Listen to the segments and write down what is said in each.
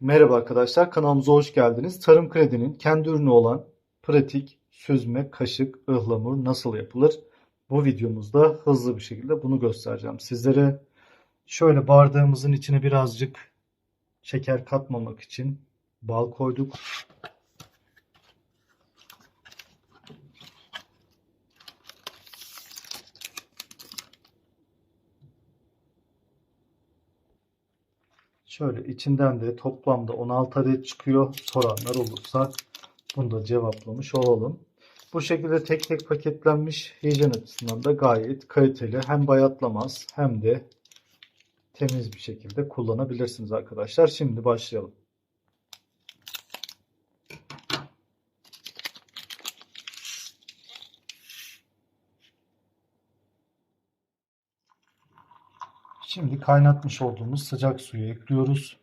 Merhaba arkadaşlar, kanalımıza hoş geldiniz. Tarım Kredi'nin kendi ürünü olan pratik süzme kaşık ıhlamur nasıl yapılır? Bu videomuzda hızlı bir şekilde bunu göstereceğim sizlere. Şöyle bardağımızın içine birazcık şeker katmamak için bal koyduk. Şöyle içinden de toplamda 16 adet çıkıyor. Soranlar olursa bunu da cevaplamış olalım. Bu şekilde tek tek paketlenmiş hijyen açısından da gayet kaliteli. Hem bayatlamaz hem de temiz bir şekilde kullanabilirsiniz arkadaşlar. Şimdi başlayalım. Şimdi kaynatmış olduğumuz sıcak suyu ekliyoruz.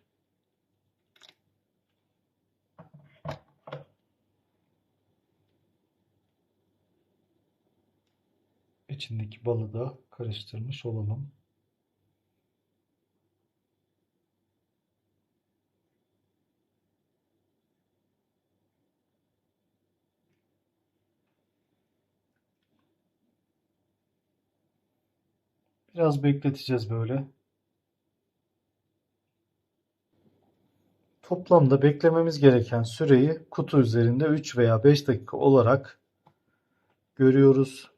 İçindeki balı da karıştırmış olalım. Biraz bekleteceğiz böyle. Toplamda beklememiz gereken süreyi kutu üzerinde 3 veya 5 dakika olarak görüyoruz.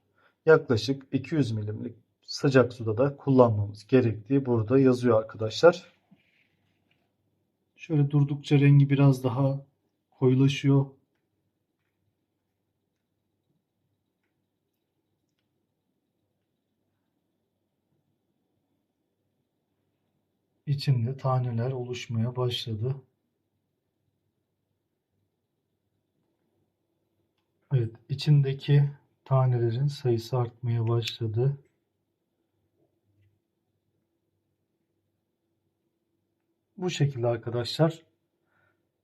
Yaklaşık 200 milimlik sıcak suda da kullanmamız gerektiği burada yazıyor arkadaşlar. Şöyle durdukça rengi biraz daha koyulaşıyor. İçinde taneler oluşmaya başladı. Evet, içindeki tanelerin sayısı artmaya başladı. Bu şekilde arkadaşlar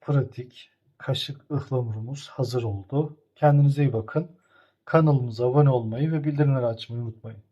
pratik kaşık ıhlamurumuz hazır oldu. Kendinize iyi bakın. Kanalımıza abone olmayı ve bildirimleri açmayı unutmayın.